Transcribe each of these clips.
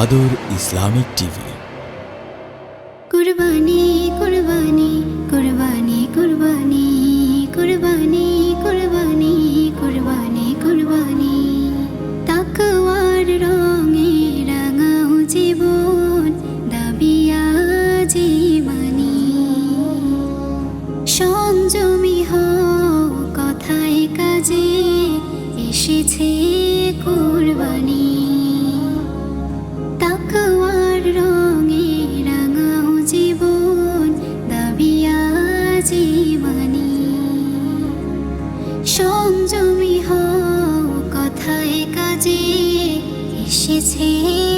আদর Islamic TV. কুরবানি কুরবানি কুরবানি কুরবানি কুরবানি কুরবানি কুরবানি কুরবানি। তাকওয়ার রঙে রাঙাও জীবন দাবিয়া জীবনী সংযমী হও কথায় কাজে, এসেছে কুরবানি। এসেছে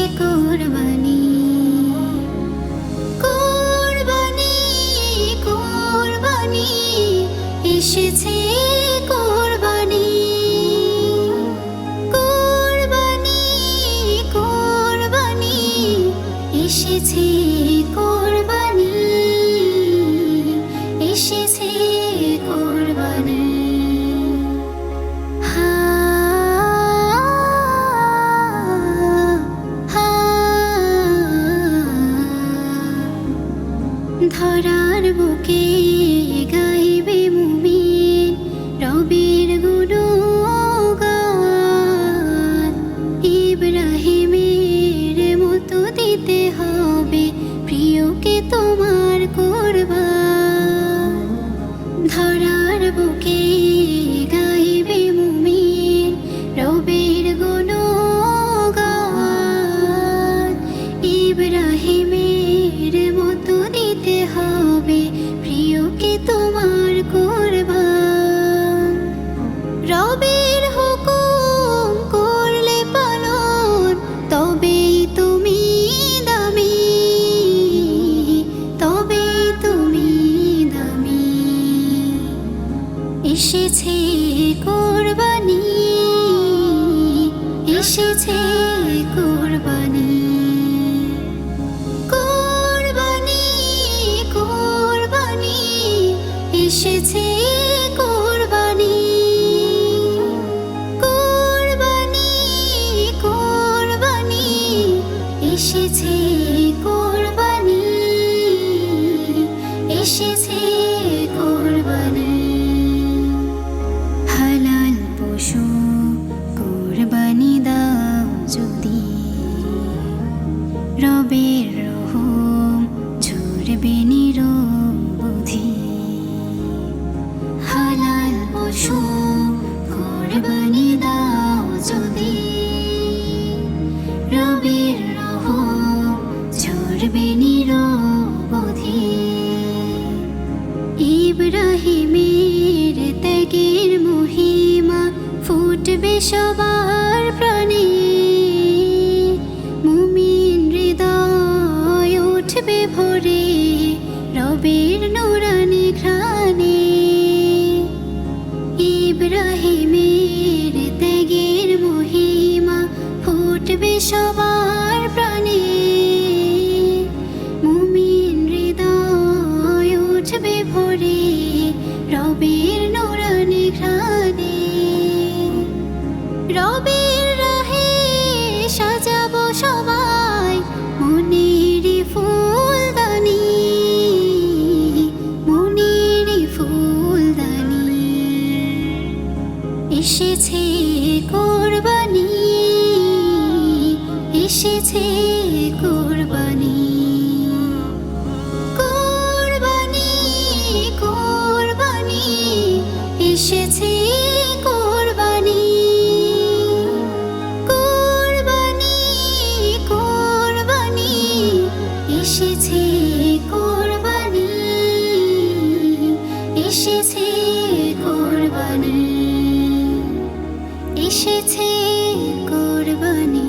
ধরার বুকে এসেছে কোরবানি এসেছে কোরবানি। কোরবানি কোরবানি এসেছে যদি রবের রহম ঝরবে নিরবধি, হালাল পশু কোরবানি দাও রবের রহম ঝরবে নিরবধি, ইব্রাহিমের ত্যাগের মহিমা ফুটবে সবার এসেছে কোরবানি এসেছে কোরবানি। কোরবানি কোরবানি এসেছে কোরবানি। কোরবানি কোরবানি এসেছে এসেছে কোরবানি।